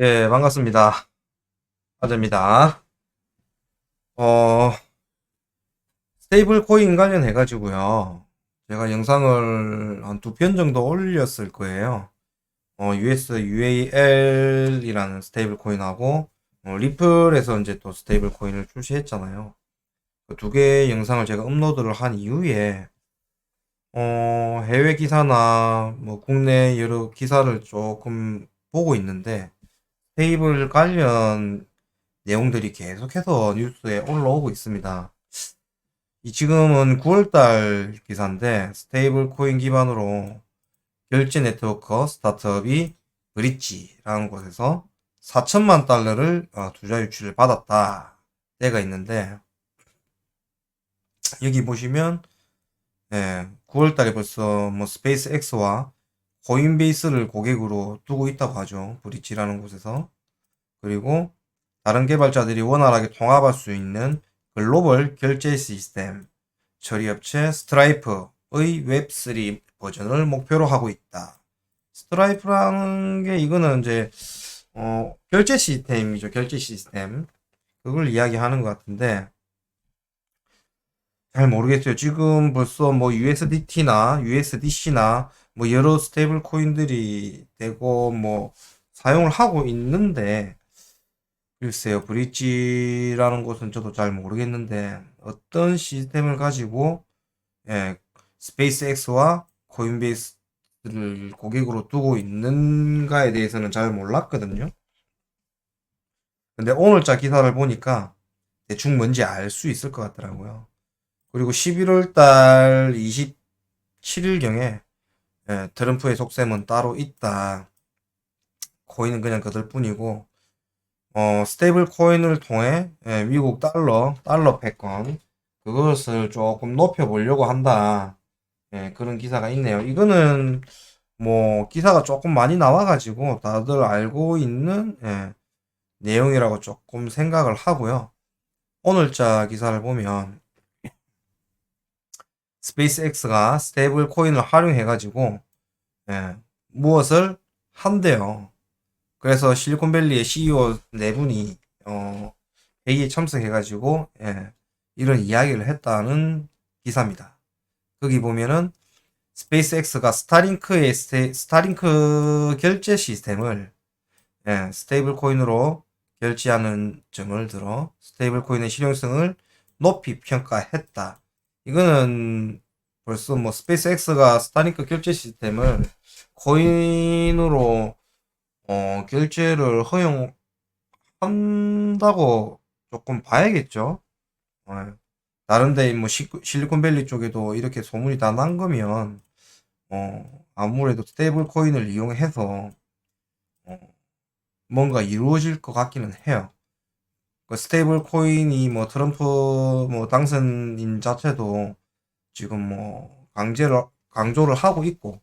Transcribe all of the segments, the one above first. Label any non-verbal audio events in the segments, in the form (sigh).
예, 반갑습니다. 아재입니다. 어, 스테이블 코인 관련해가지고요. 제가 영상을 한 두 편 정도 올렸을 거예요. 어, US, UAL이라는 스테이블 코인하고, 어, 리플에서 이제 또 스테이블 코인을 출시했잖아요. 그 두 개의 영상을 제가 업로드를 한 이후에, 어, 해외 기사나 뭐 국내 여러 기사를 조금 보고 있는데, 테이블 관련 내용들이 계속해서 뉴스에 올라오고 있습니다. 이 지금은 9월달 기사인데 스테이블 코인 기반으로 결제 네트워크 스타트업이 브릿지라는 곳에서 4천만 달러를 어, 투자 유치를 받았다. 때가 있는데 여기 보시면 예, 9월달에 벌써 뭐 스페이스 X와 코인베이스를 고객으로 두고 있다고 하죠. 브릿지라는 곳에서. 그리고 다른 개발자들이 원활하게 통합할 수 있는 글로벌 결제 시스템 처리업체 스트라이프의 웹3 버전을 목표로 하고 있다. 스트라이프라는 게 이거는 이제 어, 결제 시스템이죠. 결제 시스템. 그걸 이야기하는 것 같은데 잘 모르겠어요. 지금 벌써 뭐 USDT나 USDC나 뭐 여러 스테이블 코인들이 되고 뭐 사용을 하고 있는데 글쎄요. 브릿지라는 곳은 저도 잘 모르겠는데 어떤 시스템을 가지고 예, 스페이스X와 코인베이스를 고객으로 두고 있는가에 대해서는 잘 몰랐거든요. 근데 오늘자 기사를 보니까 대충 뭔지 알 수 있을 것 같더라고요. 그리고 11월 달 27일경에 예, 트럼프의 속셈은 따로 있다. 코인은 그냥 그들 뿐이고 어, 스테이블 코인을 통해 예, 미국 달러, 달러 패권 그것을 조금 높여 보려고 한다. 예, 그런 기사가 있네요. 이거는 뭐 기사가 조금 많이 나와가지고 다들 알고 있는 예, 내용이라고 조금 생각을 하고요. 오늘자 기사를 보면 스페이스X가 스테이블 코인을 활용해가지고 예, 무엇을 한대요. 그래서 실리콘밸리의 CEO 네 분이 어, 회의에 참석해가지고 예, 이런 이야기를 했다는 기사입니다. 거기 보면은 스페이스X가 스타링크의 스테, 스타링크 결제 시스템을 예, 스테이블 코인으로 결제하는 점을 들어 스테이블 코인의 실용성을 높이 평가했다. 이거는 벌써 뭐 스페이스X가 스타링크 결제 시스템을 코인으로 어, 결제를 허용한다고 조금 봐야겠죠. 어, 다른데 뭐 시, 실리콘밸리 쪽에도 이렇게 소문이 다 난 거면 어, 아무래도 스테이블 코인을 이용해서 어, 뭔가 이루어질 것 같기는 해요. 그 스테이블 코인이 뭐 트럼프 뭐 당선인 자체도 지금 뭐 강제를 강조를 하고 있고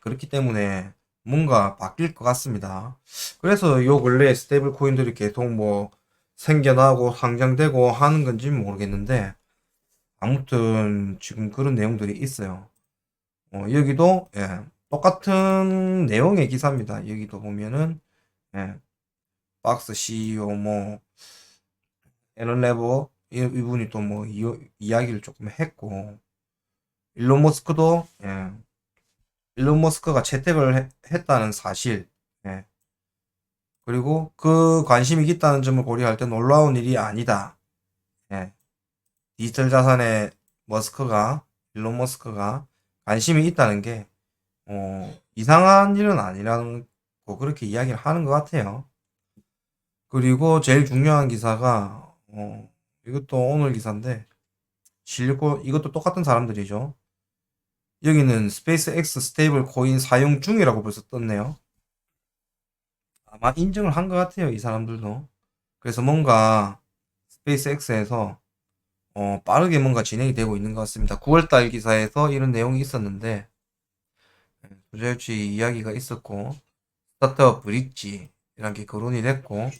그렇기 때문에 뭔가 바뀔 것 같습니다. 그래서 요 근래 스테이블 코인들이 계속 뭐 생겨나고 상장되고 하는 건지 모르겠는데 아무튼 지금 그런 내용들이 있어요. 어, 여기도 예, 똑같은 내용의 기사입니다. 여기도 보면은 예, 박스 CEO 뭐 앨런 레버 이, 이분이 또 뭐 이야기를 조금 했고 일론 머스크도 예, 일론 머스크가 채택을 해, 했다는 사실, 예. 그리고 그 관심이 있다는 점을 고려할 때 놀라운 일이 아니다. 예. 디지털 자산에 머스크가, 일론 머스크가 관심이 있다는 게, 어, 이상한 일은 아니라는 거, 그렇게 이야기를 하는 것 같아요. 그리고 제일 중요한 기사가, 어, 이것도 오늘 기사인데, 실고, 이것도 똑같은 사람들이죠. 여기는 스페이스 X 스테이블 코인 사용 중이라고 벌써 떴네요. 아마 인정을 한 것 같아요. 이 사람들도. 그래서 뭔가 스페이스 X에서 어, 빠르게 뭔가 진행이 되고 있는 것 같습니다. 9월달 기사에서 이런 내용이 있었는데 부자유치 이야기가 있었고 스타트업 브릿지 이런 게 거론이 됐고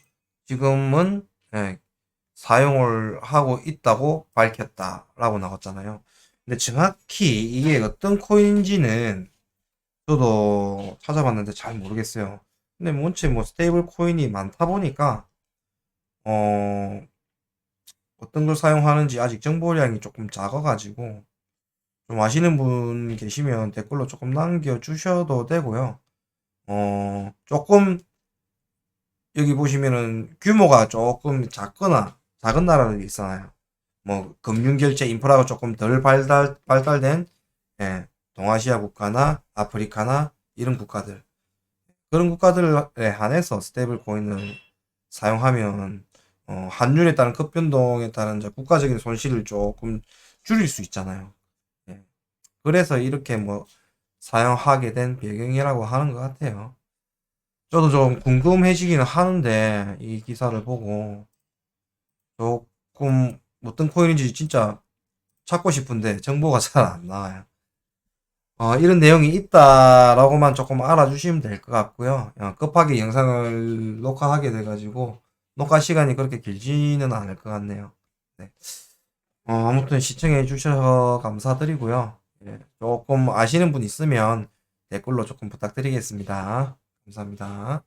지금은 예, 사용을 하고 있다고 밝혔다라고 나왔잖아요. 근데 정확히 이게 어떤 코인인지는 저도 찾아봤는데 잘 모르겠어요. 근데 원체 뭐 스테이블 코인이 많다 보니까 어 어떤 걸 사용하는지 아직 정보량이 조금 작아가지고 좀 아시는 분 계시면 댓글로 조금 남겨주셔도 되고요. 어 조금 여기 보시면은 규모가 조금 작거나 작은 나라들이 있잖아요. 뭐 금융결제 인프라가 조금 덜 발달 발달된 예, 동아시아 국가나 아프리카나 이런 국가들 그런 국가들에 한해서 스테이블 코인을 사용하면 어, 환율에 따른 급 변동에 따른 이제 국가적인 손실을 조금 줄일 수 있잖아요. 예. 그래서 이렇게 뭐 사용하게 된 배경이라고 하는 것 같아요. 저도 좀 궁금해지기는 하는데 이 기사를 보고 조금 어떤 코인인지 진짜 찾고 싶은데 정보가 (laughs) 잘 안 나와요. 어, 이런 내용이 있다라고만 조금 알아주시면 될 것 같고요. 어, 급하게 영상을 녹화하게 돼가지고 녹화 시간이 그렇게 길지는 않을 것 같네요. 네. 어, 아무튼 시청해 주셔서 감사드리고요. 예, 조금 아시는 분 있으면 댓글로 조금 부탁드리겠습니다. 감사합니다.